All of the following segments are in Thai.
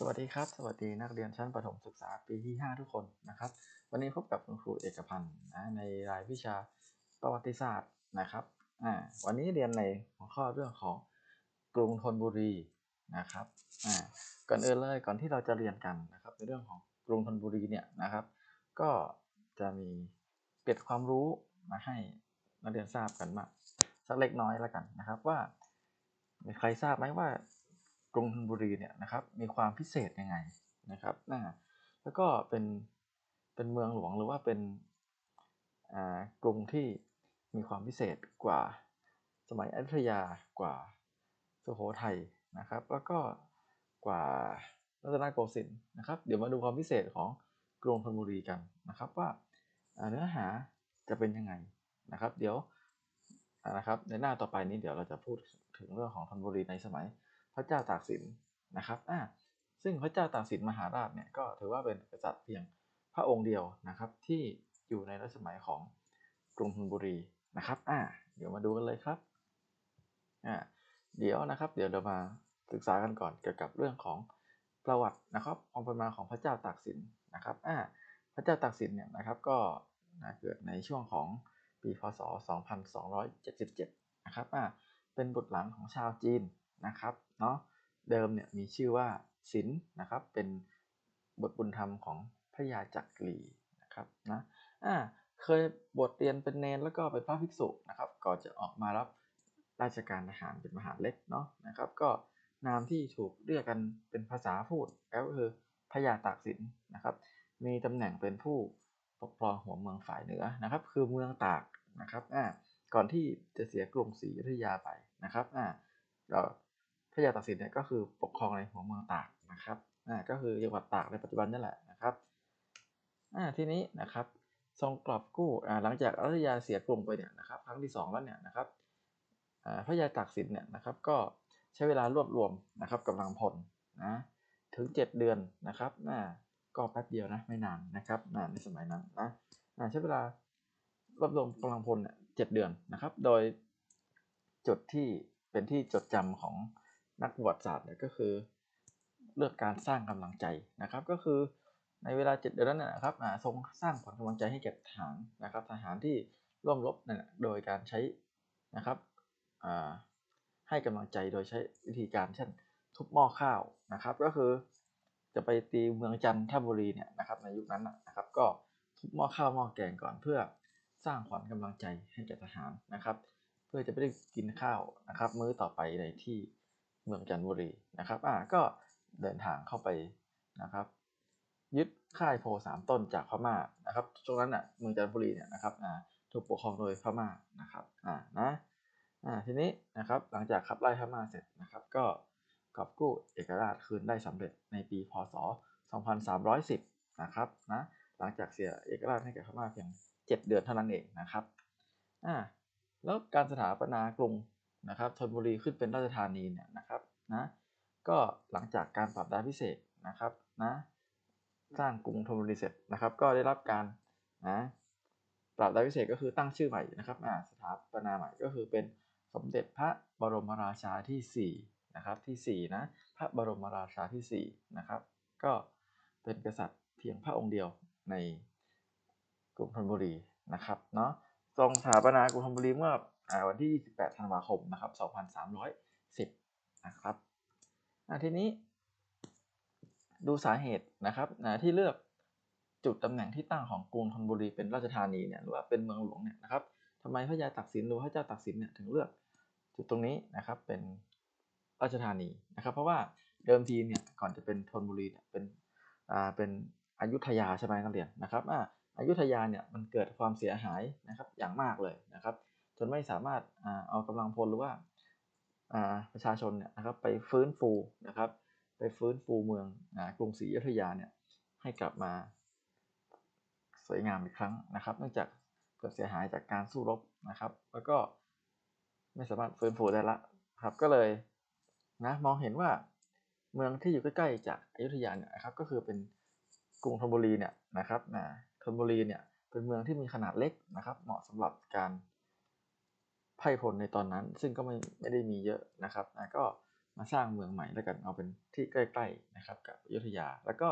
สวัสดีครับ สวัสดีนักเรียนชั้นประถมศึกษาปีที่ 5 ทุกคนนะครับ วันนี้พบกับคุณครูเอกพันธ์นะในรายวิชาประวัติศาสตร์นะครับอ่าวันนี้เรียนในหัวข้อเรื่องของกรุงธนบุรีนะครับอ่าก่อนอื่นเลยก่อนที่เราจะเรียนกันนะครับ ในเรื่องของกรุงธนบุรีเนี่ยนะครับ ก็จะมีเกร็ดความรู้มาให้นักเรียนทราบกันมาสักเล็กน้อยแล้วกันนะครับว่ามีใครทราบไหมว่า กรุงธนบุรีเนี่ยนะครับมีความพิเศษยังไงนะครับนะแล้วก็เป็นเป็นเมืองหลวงหรือว่าเป็นกรุงที่มีความพิเศษกว่าสมัยอยุธยากว่าสุโขทัยนะครับ แล้วก็กว่ารัตนโกสินทร์นะครับเดี๋ยวมาดูความพิเศษของกรุงธนบุรีกันนะครับว่าเนื้อหาจะเป็นยังไงนะครับ เดี๋ยวนะครับในหน้าต่อไปนี้เดี๋ยวเราจะพูดถึงเรื่องของธนบุรีในสมัย พระเจ้าตากสินนะครับอ่าซึ่งพระเจ้าตากสินมหาราชเนี่ยก็ถือว่าเป็นกษัตริย์เพียงพระองค์เดียวนะครับ ที่อยู่ในรัชสมัยของกรุงธนบุรีนะครับอ่าเดี๋ยวมาดูกันเลยครับอ่าเดี๋ยวนะครับ เดี๋ยวเรามาศึกษากันก่อนเกี่ยวกับเรื่องของประวัตินะครับความเป็นมาของพระเจ้าตากสินนะครับอ่าพระเจ้าตากสินเนี่ยนะครับก็นะเกิดในช่วงของปีพศ 2277 นะครับอ่าเป็นบุตรหลานของชาวจีน นะครับเนาะเดิมเนี่ยมีชื่อว่าสินนะครับเป็นบทบุญธรรมของพระยาจักรีนะครับนะอ่าเคยบวชเรียนเป็นเนนแล้วก็เป็นพระภิกษุนะครับก่อนจะออกมารับราชการทหารเป็นมหาเล็กเนาะนะครับ ก็นามที่ถูกเรียกกันเป็นภาษาพูดก็คือพระยาตากสินนะครับ มีตำแหน่งเป็นผู้ปกครองหัวเมืองฝ่ายเหนือนะครับ คือเมืองตากนะครับอ่าก่อนที่จะเสียกรุงศรีอยุธยาไปนะครับอ่า พระยาตากสินเนี่ยก็คือปกครองในหัวเมืองตากนะครับอ่าก็คือจังหวัดตากในปัจจุบันนั่นแหละนะครับอ่าทีนี้นะครับทรงกลอบกู้อ่าหลังจากอยุธยาเสียกรุงไปเนี่ยนะครับครั้งที่สองแล้วเนี่ยนะครับอ่าพระยาตากสินเนี่ยนะครับก็ใช้เวลารวบรวมนะครับกำลังพลนะถึง 7 เดือนนะครับน่าก็แป๊บเดียวนะไม่นานนะครับนะในสมัยนั้นนะอ่าใช้เวลารวบรวมกำลังพลเนี่ยเจ็ดเดือนนะครับ โดยจุดที่เป็นที่จดจำของ นักประวัติศาสตร์เนี่ยก็คือ เลือกการสร้างกำลังใจนะครับ ก็คือในเวลา7เดือนนั้นนะนะครับทรงสร้างขวัญกำลังใจให้แก่ทหารนะครับ ทหารที่ร่วมรบนั่นนะโดยการใช้นะครับให้กำลังใจโดยใช้วิธีการเช่นทุบหม้อข้าวนะครับ ก็คือ จะไปตีเมืองจันทบุรีเนี่ยนะครับ ในยุคนั้นนะครับ ก็ทุบหม้อข้าวหม้อแกงก่อนเพื่อสร้างขวัญกำลังใจให้แก่ทหารนะครับ เพื่อจะไม่ได้กินข้าวนะครับ มื้อต่อไปในที่ เมืองจันทบุรีนะครับอ่าก็เดินทางเข้าไปนะครับ ยึดค่ายโพสามต้นจากพม่านะครับช่วงนั้นอะเมืองจันทบุรีเนี่ยนะครับอ่าถูกปกครองโดยพม่านะครับอ่านะอ่าทีนี้นะครับหลังจากขับไล่พม่าเสร็จนะครับ ก็กอบกู้เอกราชคืนได้สำเร็จในปีพศ 2310 นะครับนะหลังจากเสียเอกราชให้แก่พม่าเพียง 7 เดือนเท่านั้นเองนะครับอ่าแล้วการสถาปนากรุง นะครับธนบุรีขึ้นเป็นราชธานีเนี่ยนะครับนะก็หลังจากการปรับดาพิเศษนะครับนะสร้างกรุงธนบุรีเสร็จนะครับ ก็ได้รับการนะปรับดาพิเศษก็คือตั้งชื่อใหม่นะครับสถาปนาใหม่ก็คือเป็นสมเด็จพระบรมราชาที่4นะครับที่4นะพระบรมราชาที่4นะครับก็เป็นกษัตริย์เพียงพระองค์เดียวในกรุงธนบุรีนะครับเนาะทรงสถาปนากรุงธนบุรีเมื่อ วันที่ 28 ธันวาคมนะครับ 2310 นะครับทีนี้ ดูสาเหตุนะครับที่เลือกจุดตำแหน่งที่ตั้งของกรุงธนบุรีเป็นราชธานีเนี่ยหรือว่าเป็นเมืองหลวงเนี่ยนะครับทำไมพระยาตากสินหรือพระเจ้าตากสินเนี่ยถึงเลือกจุดตรงนี้นะครับเป็นราชธานีนะครับ เพราะว่าเดิมทีเนี่ยก่อนจะเป็นธนบุรีเนี่ยเป็นอ่าเป็นอยุธยาใช่ไหมนักเรียนนะครับอ่าอยุธยาเนี่ยมันเกิดความเสียหายนะครับอย่างมากเลยนะครับ จนไม่สามารถเอากำลังพลหรือว่าประชาชนเนี่ยนะครับไปฟื้นฟูนะครับ ไปฟื้นฟูเมืองกรุงศรีอยุธยาเนี่ยให้กลับมาสวยงามอีกครั้งนะครับ เนื่องจากเกิดเสียหายจากการสู้รบนะครับ แล้วก็ไม่สามารถฟื้นฟูได้ละครับก็เลยนะมองเห็นว่าเมืองที่อยู่ใกล้ๆจากอยุธยาเนี่ยนะครับก็คือเป็นกรุงธนบุรีเนี่ยนะครับนะธนบุรีเนี่ยเป็นเมืองที่มีขนาดเล็กนะครับ เหมาะสำหรับการ ไพ่พลในตอนนั้น ซึ่งก็ไม่ไม่ได้มีเยอะนะครับนะก็มาสร้างเมืองใหม่แล้วกันเอาเป็นที่ใกล้ๆนะครับกับอยุธยา แล้วก็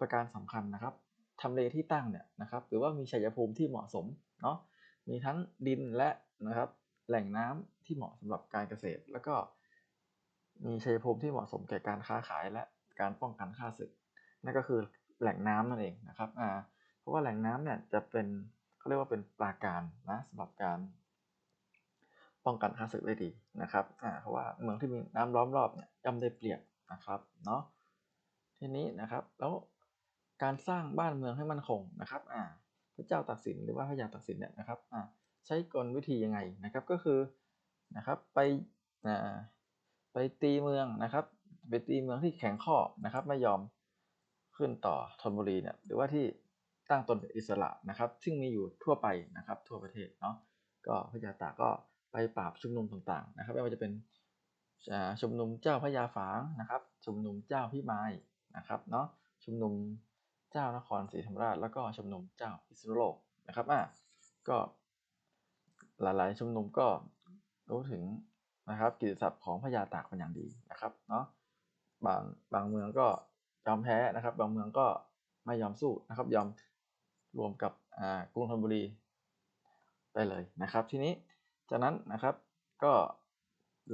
ประการสำคัญนะครับทำเลที่ตั้งเนี่ยนะครับหรือว่ามีชัยภูมิที่เหมาะสมเนาะมีทั้งดินและนะครับแหล่งน้ำที่เหมาะสำหรับการเกษตร แล้วก็มีชัยภูมิที่เหมาะสมแก่การค้าขายและการป้องกันข้าศึก นั่นก็คือแหล่งน้ำนั่นเองนะครับอ่าเพราะว่าแหล่งน้ำเนี่ยจะเป็นเขาเรียกว่าเป็นปราการนะสำหรับการ ป้องกันข้าศึกได้ดีนะครับอ่าเพราะว่าเมืองที่มีน้ำล้อมรอบเนี่ยย่อมได้เปรียบนะครับเนาะทีนี้นะครับแล้วการสร้างบ้านเมืองให้มั่นคงนะครับอ่าพระเจ้าตากสินหรือว่าพระยาตากสินเนี่ยนะครับอ่าใช้กลวิธียังไงนะครับก็คือนะครับไปอ่าไปตีเมืองนะครับไปตีเมืองที่แข็งข้อนะครับไม่ยอมขึ้นต่อธนบุรีเนี่ยหรือว่าที่ตั้งตนเป็นอิสระนะครับ ซึ่งมีอยู่ทั่วไปนะครับทั่วประเทศเนาะก็พระยาตากก็ ไปปราบชุมนุมต่างๆนะครับไม่ว่าจะเป็นชุมนุมเจ้าพระยาฝางนะครับ ชุมนุมเจ้าพิมายนะครับเนาะชุมนุมเจ้านครศรีธรรมราช แล้วก็ชุมนุมเจ้าพิษณุโลกนะครับอะก็หลายๆชุมนุมก็รู้ถึงนะครับกิตติศัพท์ของพระยาตากเป็นอย่างดีนะครับเนาะบางบางเมืองก็ยอมแพ้นะครับ บางเมืองก็ไม่ยอมสู้นะครับ ยอมรวมกับกรุงธนบุรีไปเลยนะครับ ทีนี้ จากนั้นนะครับก็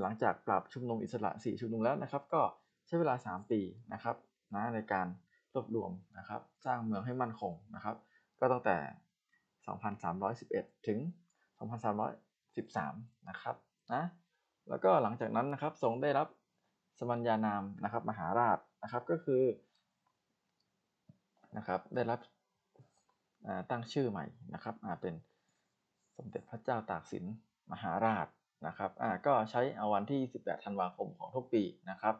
หลังจากปราบชุมนุมอิสระ 4 ชุมนุมแล้วนะครับ ก็ใช้เวลา 3 ปีนะครับนะในการรวบรวมนะครับ สร้างเมืองให้มั่นคงนะครับ ก็ตั้งแต่ 2311 ถึง 2313 นะครับนะแล้วก็หลังจากนั้นนะครับทรงได้รับสมัญญานามนะครับมหาราชนะครับก็คือนะครับได้รับตั้งชื่อใหม่นะครับเป็นสมเด็จพระเจ้าตากสิน มหาราชนะครับอ่าก็ใช้เอาวันที่28ธันวาคมของทุกปีนะครับ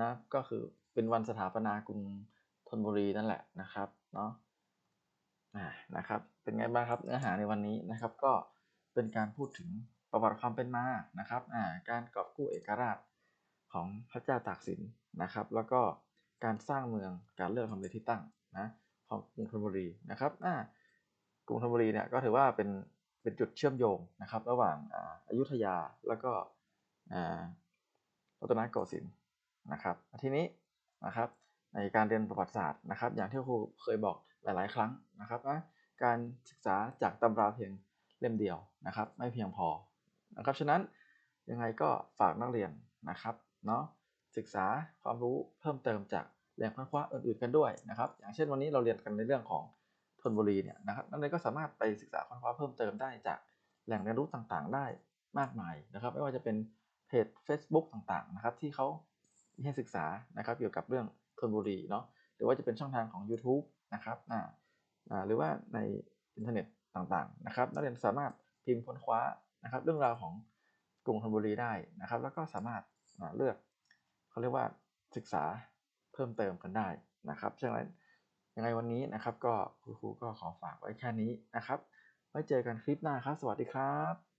นะก็คือเป็นวันสถาปนากรุงธนบุรีนั่นแหละนะครับเนาะอ่านะครับเป็นไงบ้างครับเนื้อหาในวันนี้นะครับก็เป็นการพูดถึงประวัติความเป็นมานะครับอ่าการกอบกู้เอกราชของพระเจ้าตากสินนะครับ แล้วก็การสร้างเมืองการเลือกทำเลที่ตั้งนะของกรุงธนบุรีนะครับอ่ากรุงธนบุรีเนี่ยก็ถือว่าเป็น เป็นจุดเชื่อมโยงนะครับ ระหว่างอายุทยาแล้วก็รัตนโกสินทร์นะครับ ทีนี้นะครับในการเรียนประวัติศาสตร์นะครับ อย่างที่ครูเคยบอกหลาย ๆ ครั้งนะครับว่าการศึกษาจากตำราเพียงเล่มเดียวนะครับ ไม่เพียงพอนะครับฉะนั้นยังไงก็ฝากนักเรียนนะครับเนาะศึกษาความรู้เพิ่มเติมจากแหล่งค้นคว้าอื่น ๆ กันด้วยนะครับ อย่างเช่นวันนี้เราเรียนกันในเรื่องของ ธนบุรีเนี่ยนะครับนักเรียนก็สามารถไปศึกษาค้นคว้าเพิ่มเติมได้จากแหล่งเรียนรู้ต่างๆ ได้มากมายนะครับ ไม่ว่าจะเป็นเพจ Facebook ต่างๆนะครับที่เขาให้ศึกษานะครับเกี่ยวกับเรื่องธนบุรีเนาะหรือว่าจะเป็นช่องทางของ YouTube นะครับอ่าหรือว่าในอินเทอร์เน็ตต่างๆนะครับนักเรียนสามารถพิมพ์ค้นคว้านะครับเรื่องราวของกรุงธนบุรีได้นะครับ แล้วก็สามารถเลือกเขาเรียกว่าศึกษาเพิ่มเติมกันได้นะครับฉะนั้น ยังไงวันนี้นะครับ ก็ครูก็ขอฝากไว้แค่นี้นะครับ ไว้เจอกันคลิปหน้าครับ สวัสดีครับ